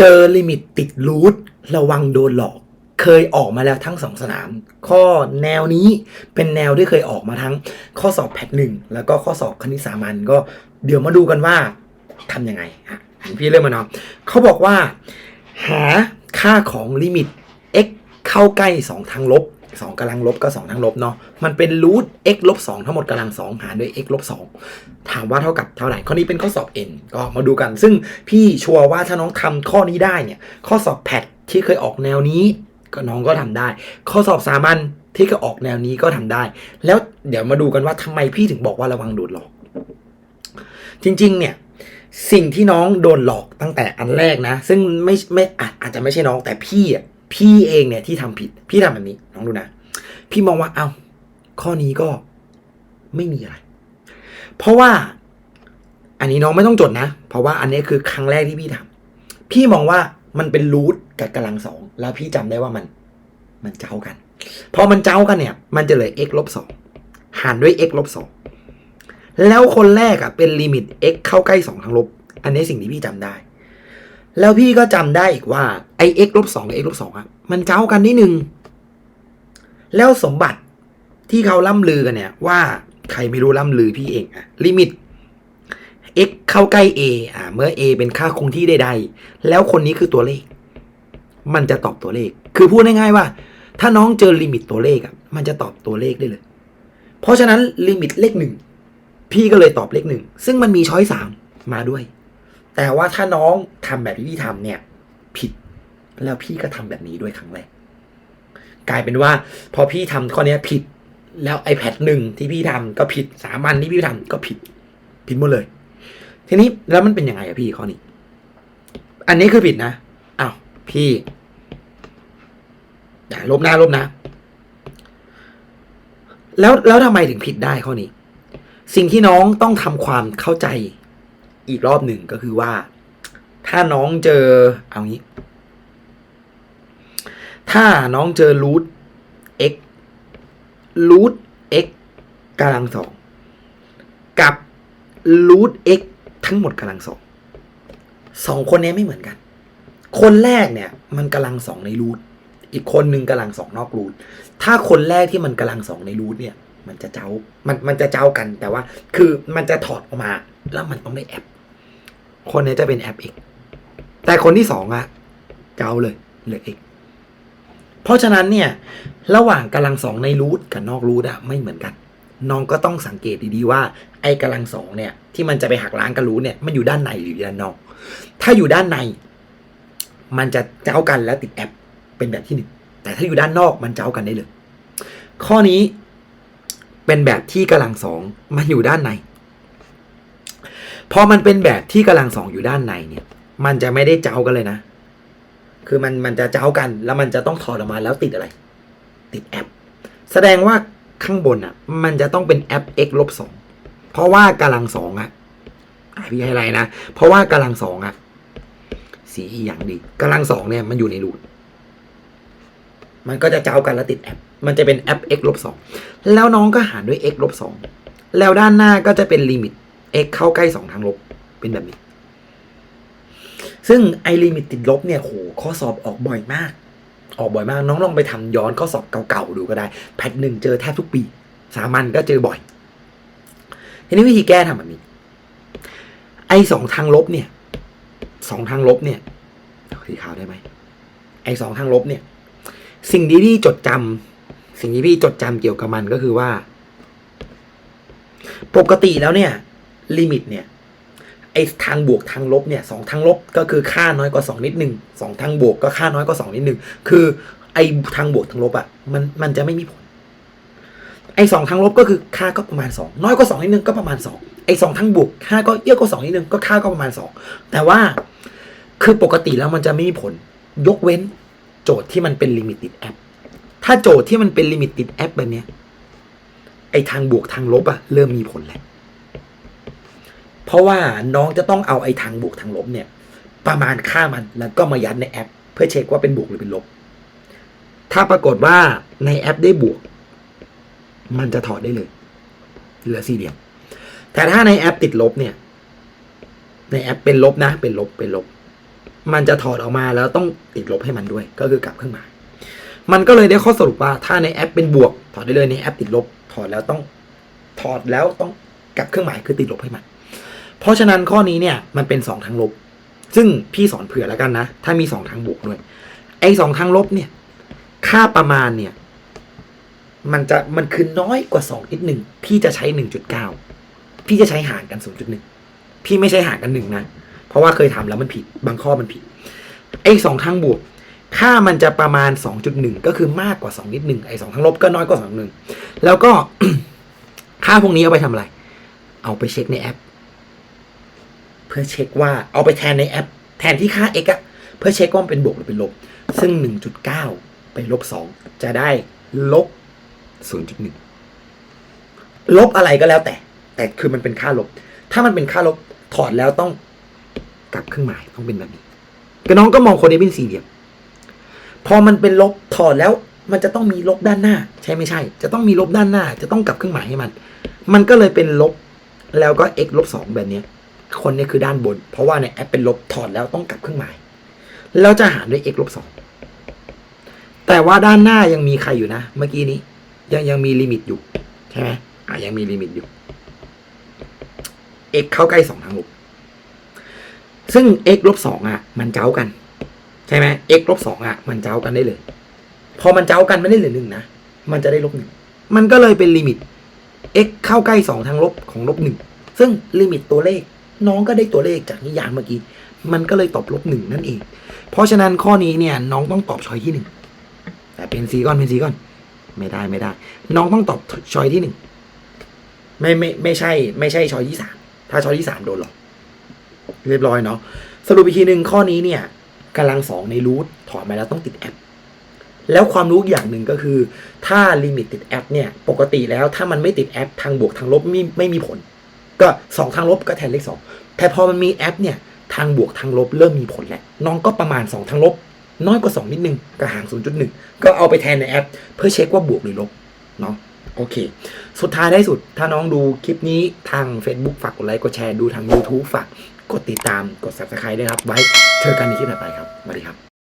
เจอลิมิตติดรูทระวังโดนหลอก เคยออกมาแล้วทั้งสองสนาม ข้อแนวนี้เป็นแนวที่เคยออกมาทั้งข้อสอบแพทหนึ่งแล้วก็ข้อสอบคณิตสามัญก็เดี๋ยวมาดูกันว่าทำยังไงอะพี่เริ่มมาเนาะเขาบอกว่า หาค่าของลิมิต x เข้าใกล้ 2 ทางลบ 2กำลังลบก็2ทางลบเนาะ มันเป็นรูท x ลบ2ทั้งหมดกำลัง2หารด้วย x ลบ2ถามว่าเท่ากับเท่าไหร่ ข้อนี้เป็นข้อสอบ n ก็มาดูกัน ซึ่งพี่ชัวร์ว่าถ้าน้องทำข้อนี้ได้เนี่ย ข้อสอบแพทที่เคยออกแนวนี้ ก็น้องก็ทำได้ ข้อสอบสามัญที่เคยออกแนวนี้ก็ทำได้ แล้วเดี๋ยวมาดูกันว่าทำไมพี่ถึงบอกว่าระวังโดนหลอก จริงๆ เนี่ยสิ่งที่น้องโดนหลอกตั้งแต่อันแรกนะ ซึ่งไม่ไม่อาจอาจจะไม่ใช่น้องแต่พี่อะ พี่เองเนี่ยที่ทำผิด พี่ทำแบบนี้น้องดูนะ พี่มองว่าเอา้าข้อนี้ก็ไม่มีอะไร เพราะว่าอันนี้น้องไม่ต้องจดนะ เพราะว่าอันนี้คือครั้งแรกที่พี่ทำพี่มองว่ามันเป็นรูทกับกำลังสองแล้วพี่จำได้ว่ามัน มันเจ้ากัน พอมันเจ้ากันเนี่ย มันจะเหลือ x ลบสองหารด้วย x ลบสองแล้วคนแรกอะเป็นลิมิต x เข้าใกล้สองทางลบ อันนี้สิ่งที่พี่จำได้ แล้วพี่ก็จำได้อีกว่า ไอ้ x ลบสองกับ x ลบสองอะมันเจ้ากันนิดนึง แล้วสมบัติที่เขาล่ำลือกันเนี่ยว่าใครไม่รู้ล่ำลือพี่เองอะลิมิต x เข้าใกล้ a อ่าเมื่อ a เป็นค่าคงที่ใดๆ แล้วคนนี้คือตัวเลข มันจะตอบตัวเลข คือพูดง่ายๆว่า ถ้าน้องเจอลิมิตตัวเลขอะ มันจะตอบตัวเลขได้เลย เพราะฉะนั้นลิมิตเลขหนึ่งพี่ก็เลยตอบเลขหนึ่งซึ่งมันมีช้อยสามมาด้วย แต่ว่าถ้าน้องทำแบบที่พี่ทำเนี่ย ผิด แล้วพี่ก็ทำแบบนี้ด้วยครั้งแรกกลายเป็นว่า พอพี่ทำข้อนี้ผิด แล้ว iPad หนึ่งที่พี่ทำก็ผิดสามัญที่พี่ทำก็ผิด ผิดหมดเลย ทีนี้แล้วมันเป็นยังไงอะพี่ข้อนี้ อันนี้คือผิดนะอ้าวพี่อย่าลบหน้าลบนะ แล้วแล้วทำไมถึงผิดได้ข้อนี้ สิ่งที่น้องต้องทำความเข้าใจอีกรอบหนึ่งก็คือว่า ถ้าน้องเจอเอางี้ ถ้าน้องเจอรูท x รูท x กำลังสองกับรูท x ทั้งหมดกำลังสองสองคนนี้ไม่เหมือนกัน คนแรกเนี่ยมันกำลังสองในรูทอีกคนหนึ่งกำลังสองนอกรูทถ้าคนแรกที่มันกำลังสองในรูทเนี่ย มันจะเจ้ามันมันจะเจ้ากันแต่ว่า คือมันจะถอดออกมา แล้วมันต้องได้แอป คนนี้จะเป็นแอป x แต่คนที่สองอะเจ้าเลยเหลือ x เพราะฉะนั้นเนี่ยระหว่างกำลังสองในรูทกับนอกรูทอะไม่เหมือนกัน น้องก็ต้องสังเกตดีๆว่า ไอ้กำลังสองเนี่ยที่มันจะไปหักล้างกับรูทเนี่ยมันอยู่ด้านในหรือด้านนอก ถ้าอยู่ด้านใน มันจะเจ้ากันแล้วติดแอปเป็นแบบที่หนึ่งแต่ถ้าอยู่ด้านนอกมันเจ้ากันได้เลย ข้อนี้เป็นแบบที่กำลังสองมันอยู่ด้านในพอมันเป็นแบบที่กำลังสองอยู่ด้านในเนี่ย มันจะไม่ได้เจ้ากันเลยนะ คือมันมันจะเจ้ากัน แล้วมันจะต้องถอดออกมาแล้วติดอะไร ติดแอป แสดงว่าข้างบนอะ มันจะต้องเป็นแอป x ลบสองเพราะว่ากำลังสองอะอะพี่ให้ไรนะ เพราะว่ากำลังสองอะ สีอย่างดีกำลังสองเนี่ยมันอยู่ในรูทมันก็จะเจ้ากันแล้วติดแอป มันจะเป็นแอป x ลบสองแล้วน้องก็หารด้วย x ลบสองแล้วด้านหน้าก็จะเป็นลิมิต x เข้าใกล้สองทางลบเป็นแบบนี้ ซึ่งไอลิมิตติดลบเนี่ยโหข้อสอบออกบ่อยมาก ออกบ่อยมาก น้องลองไปทำย้อนข้อสอบเก่าๆดูก็ได้ แพทหนึ่งเจอแทบทุกปี สามัญก็เจอบ่อย ทีนี้วิธีแก้ทำแบบนี้ ไอสองทางลบเนี่ยสองทางลบเนี่ยสีขาวได้ไหมไอสองทางลบเนี่ย สิ่งที่พี่จดจำสิ่งที่พี่จดจำเกี่ยวกับมันก็คือว่า ปกติแล้วเนี่ย ลิมิตเนี่ย ไอ้ทางบวกทางลบเนี่ยสองทางลบก็คือค่าน้อยกว่าสองนิดหนึ่งสองทางบวกก็ค่าน้อยกว่าสองนิดหนึ่งคือไอ้ทางบวกทางลบอะ่ะมันมันจะไม่มีผลไอ้สองทางลบก็คือค่าก็ประมาณสองน้อยกว่าสองนิดนึงก็ประมาณสองไอ้สองทางบวกค่าก็เยอะกว่าสองนิดนึงก็ค่าก็ประมาณสองแต่ว่าคือปกติแล้วมันจะไม่มีผลยกเว้นโจทย์ที่มันเป็นลิมิตติดแอปถ้าโจทย์ที่มันเป็นลิมิตติดแอปแบบเนี้ยไอ้ทางบวกทางลบอะเริ่มมีผลแล้ว เพราะว่าน้องจะต้องเอาไอ้ทางบวกทางลบเนี่ย ประมาณค่ามันแล้วก็มายัดในแอป เพื่อเช็คว่าเป็นบวกหรือเป็นลบ ถ้าปรากฏว่าในแอปได้บวก มันจะถอดได้เลย เหลือสี่เหลี่ยม แต่ถ้าในแอปติดลบเนี่ย ในแอปเป็นลบนะ เป็นลบเป็นลบ มันจะถอดออกมาแล้วต้องติดลบให้มันด้วย ก็คือกลับเครื่องหมายมันก็เลยได้ข้อสรุปว่าถ้าในแอปเป็นบวก ถอดได้เลยในแอปติดลบ ถอดแล้วต้องถอดแล้วต้องกลับเครื่องหมายคือติดลบให้มัน เพราะฉะนั้นข้อนี้เนี่ยมันเป็นสองทางลบ ซึ่งพี่สอนเผื่อแล้วกันนะ ถ้ามีสองทางบวกด้วยไอ้สองทางลบเนี่ยค่าประมาณเนี่ย มันจะมันคือน้อยกว่าสองนิดหนึ่งพี่จะใช้หนึ่งจุดเก้าพี่จะใช้หารกันศูนย์จุดหนึ่งพี่ไม่ใช่หารกันหนึ่งนะ เพราะว่าเคยทำแล้วมันผิดบางข้อมันผิดไอ้สองทางบวกค่ามันจะประมาณสองจุดหนึ่งก็คือมากกว่าสองนิดหนึ่งไอ้สองทางลบก็น้อยกว่าสองหนึ่งแล้วก็ค่าพวกนี้เอาไปทำอะไร เอาไปเช็คในแอป เพื่อเช็คว่าเอาไปแทนในแอป แทนที่ค่า x อะเพื่อเช็คว่ามันเป็นบวกหรือเป็นลบ ซึ่ง 1.9 ไปลบ 2 จะได้ลบ 0.1 ลบอะไรก็แล้วแต่ แต่คือมันเป็นค่าลบ ถ้ามันเป็นค่าลบถอดแล้วต้องกลับเครื่องหมายต้องเป็นแบบนี้ก็น้องก็มองโคนนี้เป็นสี่เหลี่ยมพอมันเป็นลบถอดแล้วมันจะต้องมีลบด้านหน้า ใช่ไม่ใช่ จะต้องมีลบด้านหน้า จะต้องกลับเครื่องหมายให้มัน มันก็เลยเป็นลบแล้วก็ x ลบสองแบบนี้ คนเนี้คือด้านบน เพราะว่าในแอปเป็นลบถอดแล้วต้องกลับเครื่องหมาย แล้วจะหารด้วย x ลบสองแต่ว่าด้านหน้ายังมีใครอยู่นะ เมื่อกี้นี้ ยังยังมีลิมิตอยู่ ใช่ไหมอะยังมีลิมิตอยู่ x เข้าใกล้สองทางลบซึ่ง x ลบสองอะ มันเจ้ากัน ใช่ไหม x ลบสองอะ มันเจ้ากันได้เลย พอมันเจ้ากันไม่ได้เหลือหนึ่งนะ มันจะได้ลบหนึ่งมันก็เลยเป็นลิมิต x เข้าใกล้สองทางลบของลบหนึ่งซึ่งลิมิตตัวเลข น้องก็ได้ตัวเลขจากนิยามเมื่อกี้ มันก็เลยตอบลบหนึ่งนั่นเอง เพราะฉะนั้นข้อนี้เนี่ยน้องต้องตอบช้อยที่หนึ่งแต่เป็นซีก่อนเป็นซีก่อน ไม่ได้ไม่ได้ น้องต้องตอบช้อยที่หนึ่งไม่ไม่ไม่ใช่ ไม่ใช่ช้อยที่สามถ้าช้อยที่สามโดนหรอกเรียบร้อยเนาะสรุปอีกทีหนึ่งข้อนี้เนี่ยกำลังสองในรูทถอดมาแล้วต้องติดแอปแล้วความรู้อีกอย่างหนึ่งก็คือ ถ้าลิมิตติดแอปเนี่ย ปกติแล้วถ้ามันไม่ติดแอปทางบวกทางลบไม่ไม่มีผล ก็สองทางลบก็แทนเลขสองแต่พอมันมีแอปเนี่ยทางบวกทางลบเริ่มมีผลแล้วน้องก็ประมาณสองทางลบ น้อยกว่าสองนิดนึงก็ห่าง 0.1 ก็เอาไปแทนในแอป เพื่อเช็คว่าบวกหรือลบเนาะโอเค สุดท้ายได้สุด ถ้าน้องดูคลิปนี้ทาง Facebook ฝากกดไลค์กดแชร์ดูทาง YouTube ฝากกดติดตามกด Subscribe ด้วยครับ ไว้เจอกันในคลิปถัดไปครับสวัสดีครับ